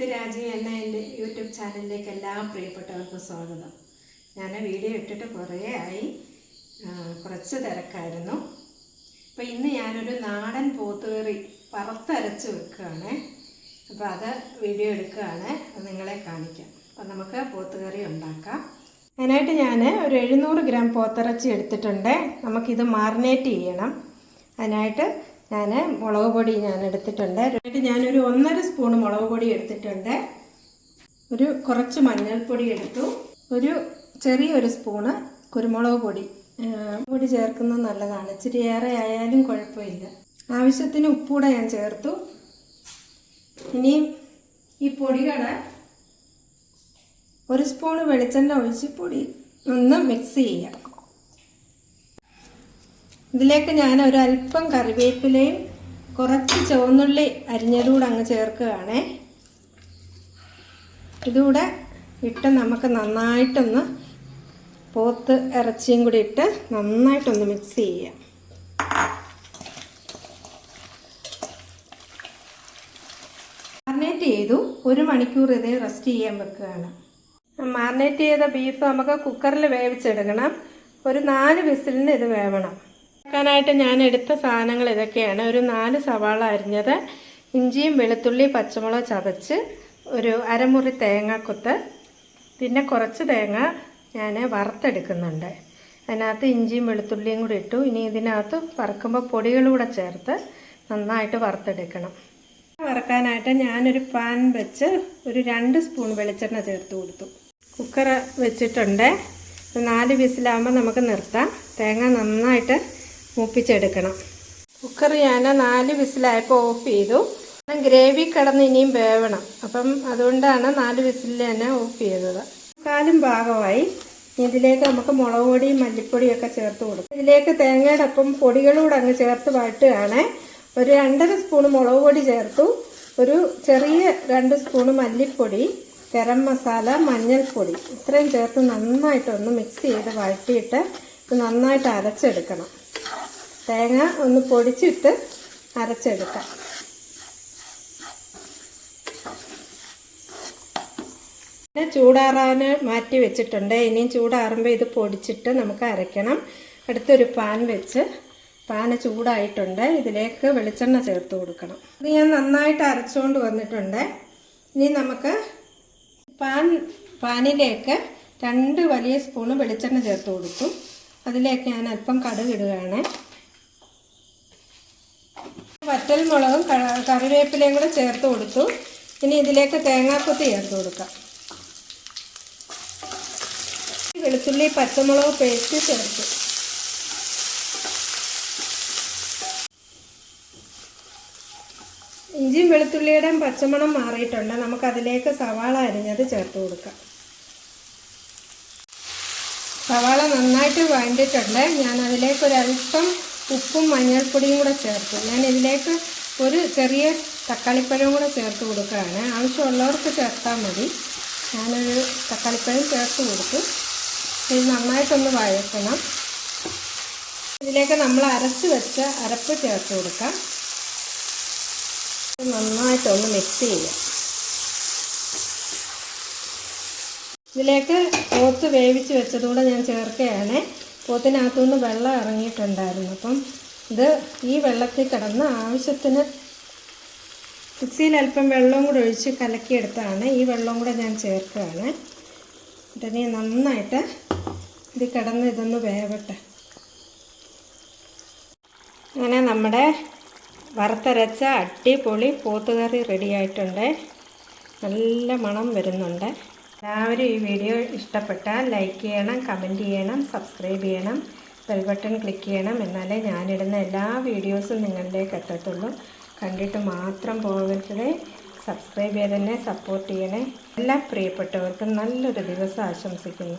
വിത്ത് രാജി എന്ന എന്റെ യൂട്യൂബ് ചാനലിലേക്ക് എല്ലാ പ്രിയപ്പെട്ടവർക്കും സ്വാഗതം. ഞാൻ വീഡിയോ ഇട്ടിട്ട് കുറേ ആയി. കുറച്ച് തിരക്കായിരുന്നു. അപ്പോൾ ഇന്ന് ഞാനൊരു നാടൻ പോത്തുകറി വറുത്തരച്ച് വെക്കുകയാണ്. അപ്പോൾ അത് വീഡിയോ എടുക്കുകയാണ്. നിങ്ങളെ കാണിക്കാം. അപ്പോൾ നമുക്ക് പോത്തുകറി ഉണ്ടാക്കാം. അതിനായിട്ട് ഞാൻ ഒരു എഴുന്നൂറ് ഗ്രാം പോത്തിറച്ചി എടുത്തിട്ടുണ്ട്. നമുക്കിത് മാറിനേറ്റ് ചെയ്യണം. അതിനായിട്ട് ഞാൻ മുളക് പൊടി ഞാൻ എടുത്തിട്ടുണ്ട്. എന്നിട്ട് ഞാനൊരു ഒന്നര സ്പൂൺ മുളക് പൊടി എടുത്തിട്ടുണ്ട്. ഒരു കുറച്ച് മഞ്ഞൾപ്പൊടി എടുത്തു. ഒരു ചെറിയൊരു സ്പൂണ് കുരുമുളക് പൊടി. പൊടി ചേർക്കുന്നത് നല്ലതാണ്. ഇച്ചിരി ഏറെ ആയാലും കുഴപ്പമില്ല. ആവശ്യത്തിന് ഉപ്പൂടെ ഞാൻ ചേർത്തു. ഇനി ഈ പൊടികൾ ഒരു സ്പൂണ് വെളിച്ചെണ്ണ ഒഴിച്ച് പൊടി ഒന്ന് മിക്സ് ചെയ്യാം. ഇതിലേക്ക് ഞാൻ ഒരു അല്പം കറിവേപ്പിലയും കുറച്ച് ചുവന്നുള്ളി അരിഞ്ഞതുകൂടെ അങ്ങ് ചേർക്കുകയാണേ. ഇതുകൂടെ ഇട്ട് നമുക്ക് നന്നായിട്ടൊന്ന് പോത്ത് ഇറച്ചിയും കൂടി ഇട്ട് നന്നായിട്ടൊന്ന് മിക്സ് ചെയ്യാം. മാറിനേറ്റ് ചെയ്തു. ഒരു മണിക്കൂർ ഇത് റെസ്റ്റ് ചെയ്യാൻ വെക്കുകയാണ്. മാറിനേറ്റ് ചെയ്ത ബീഫ് നമുക്ക് കുക്കറിൽ വേവിച്ചെടുക്കണം. ഒരു നാല് വിസിലിന് ഇത് വേവണം. വെക്കാനായിട്ട് ഞാൻ എടുത്ത സാധനങ്ങൾ ഇതൊക്കെയാണ്. ഒരു നാല് സവാള അരിഞ്ഞത്. ഇഞ്ചിയും വെളുത്തുള്ളി പച്ചമുളക് ചതച്ച് ഒരു അരമുറി തേങ്ങാക്കൊത്ത്. പിന്നെ കുറച്ച് തേങ്ങ ഞാൻ വറുത്തെടുക്കുന്നുണ്ട്. അതിനകത്ത് ഇഞ്ചിയും വെളുത്തുള്ളിയും കൂടി ഇട്ടു. ഇനി ഇതിനകത്ത് വറുക്കുമ്പോൾ പൊടികളൂടെ ചേർത്ത് നന്നായിട്ട് വറുത്തെടുക്കണം. വറുക്കാനായിട്ട് ഞാനൊരു പാൻ വെച്ച് ഒരു രണ്ട് സ്പൂൺ വെളിച്ചെണ്ണ ചേർത്ത് കൊടുത്തു. കുക്കർ വെച്ചിട്ടുണ്ട്. നാല് വിസിലാകുമ്പോൾ നമുക്ക് നിർത്താം. തേങ്ങ നന്നായിട്ട് മൂപ്പിച്ചെടുക്കണം. കുക്കർ ഞാൻ നാല് വിസിലായപ്പോൾ ഓഫ് ചെയ്തു. ഗ്രേവി കിടന്ന് ഇനിയും വേവണം. അപ്പം അതുകൊണ്ടാണ് നാല് വിസിലിൽ തന്നെ ഓഫ് ചെയ്തത്. കാലും ഭാഗമായി ഇതിലേക്ക് നമുക്ക് മുളക് പൊടിയും മല്ലിപ്പൊടിയും ഒക്കെ ചേർത്ത് കൊടുക്കും. ഇതിലേക്ക് തേങ്ങയുടെ ഒപ്പം പൊടികളൂടെ അങ്ങ് ചേർത്ത് വഴട്ടുകയാണ് ഒരു രണ്ടര സ്പൂൺ മുളക് പൊടി ചേർത്തു. ഒരു ചെറിയ രണ്ട് സ്പൂൺ മല്ലിപ്പൊടി ഗരം മസാല മഞ്ഞൾപ്പൊടി. ഇത്രയും ചേർത്ത് നന്നായിട്ടൊന്ന് മിക്സ് ചെയ്ത് വഴറ്റിയിട്ട് നന്നായിട്ട് അരച്ചെടുക്കണം. തേങ്ങ ഒന്ന് പൊടിച്ചിട്ട് അരച്ചെടുക്കാം. ചൂടാറാൻ മാറ്റി വെച്ചിട്ടുണ്ട്. ഇനിയും ചൂടാറുമ്പോൾ ഇത് പൊടിച്ചിട്ട് നമുക്ക് അരയ്ക്കണം. അടുത്തൊരു പാൻ വെച്ച് പാന് ചൂടായിട്ടുണ്ട്. ഇതിലേക്ക് വെളിച്ചെണ്ണ ചേർത്ത് കൊടുക്കണം. ഇത് ഞാൻ നന്നായിട്ട് അരച്ചുകൊണ്ട് വന്നിട്ടുണ്ട്. ഇനി നമുക്ക് പാൻ പാനിലേക്ക് രണ്ട് വലിയ സ്പൂണ് വെളിച്ചെണ്ണ ചേർത്ത് കൊടുക്കും അതിലേക്ക് ഞാൻ അല്പം കടുക് ഇടുകയാണ് വറ്റൽ മുളകും കറിവേപ്പിലയും കൂടെ ചേർത്ത് കൊടുത്തു. ഇനി ഇതിലേക്ക് തേങ്ങാക്കൊത്തി ചേർത്ത് കൊടുക്കാം. വെളുത്തുള്ളി പച്ചമുളക് പേസ്റ്റ് ചേർത്തു. ഇഞ്ചിയും വെളുത്തുള്ളിയുടെയും പച്ചമണം മാറിയിട്ടുണ്ട്. നമുക്കതിലേക്ക് സവാള അരിഞ്ഞത് ചേർത്ത് കൊടുക്കാം. സവാള നന്നായിട്ട് വഴണ്ടിട്ടുണ്ട് ഞാൻ അതിലേക്ക് ഒരു അല്പം ഉപ്പും മഞ്ഞൾപ്പൊടിയും കൂടെ ചേർത്തു ഞാൻ ഇതിലേക്ക് ഒരു ചെറിയ തക്കാളിപ്പഴവും കൂടെ ചേർത്ത് കൊടുക്കുകയാണ്. ആവശ്യമുള്ളവർക്ക് ചേർത്താൽ മതി. ഞാനൊരു തക്കാളിപ്പഴം ചേർത്ത് കൊടുത്തു. ഇത് നന്നായിട്ടൊന്ന് വഴക്കണം ഇതിലേക്ക് നമ്മൾ അരച്ച് വെച്ച അരപ്പ് ചേർത്ത് കൊടുക്കാം. നന്നായിട്ടൊന്ന് മിക്സ് ചെയ്യാം. ഇതിലേക്ക് പോത്ത് വേവിച്ച് വെച്ചതുകൂടെ ഞാൻ ചേർക്കുകയാണ്. പോത്തിനകത്തുനിന്ന് വെള്ളം ഇറങ്ങിയിട്ടുണ്ടായിരുന്നു. അപ്പം ഇത് ഈ വെള്ളത്തിൽ കിടന്ന് ആവശ്യത്തിന് മിക്സിയിൽ അല്പം വെള്ളവും കൂടെ ഒഴിച്ച് കലക്കിയെടുത്താണ് ഈ വെള്ളവും കൂടെ ഞാൻ ചേർക്കുകയാണ്. ഇതിനെ നന്നായിട്ട് ഇത് കിടന്ന് ഇതൊന്ന് വേവട്ടെ. അങ്ങനെ നമ്മുടെ വറുത്തരച്ച അടിപൊളി പോത്തുകറി റെഡിയായിട്ടുണ്ട്. നല്ല മണം വരുന്നുണ്ട്. എല്ലാവരും ഈ വീഡിയോ ഇഷ്ടപ്പെട്ടാൽ ലൈക്ക് ചെയ്യണം കമന്റ് ചെയ്യണം സബ്സ്ക്രൈബ് ചെയ്യണം ബെൽ ബട്ടൺ ക്ലിക്ക് ചെയ്യണം എന്നാലേ ഞാനിടുന്ന എല്ലാ വീഡിയോസും നിങ്ങളിലേക്ക് എത്തത്തുള്ളൂ. കണ്ടിട്ട് മാത്രം പോകരുത്. സബ്സ്ക്രൈബ് ചെയ്ത് സപ്പോർട്ട് ചെയ്യണേ. എല്ലാ പ്രിയപ്പെട്ടവർക്കും നല്ലൊരു ദിവസം ആശംസിക്കുന്നു.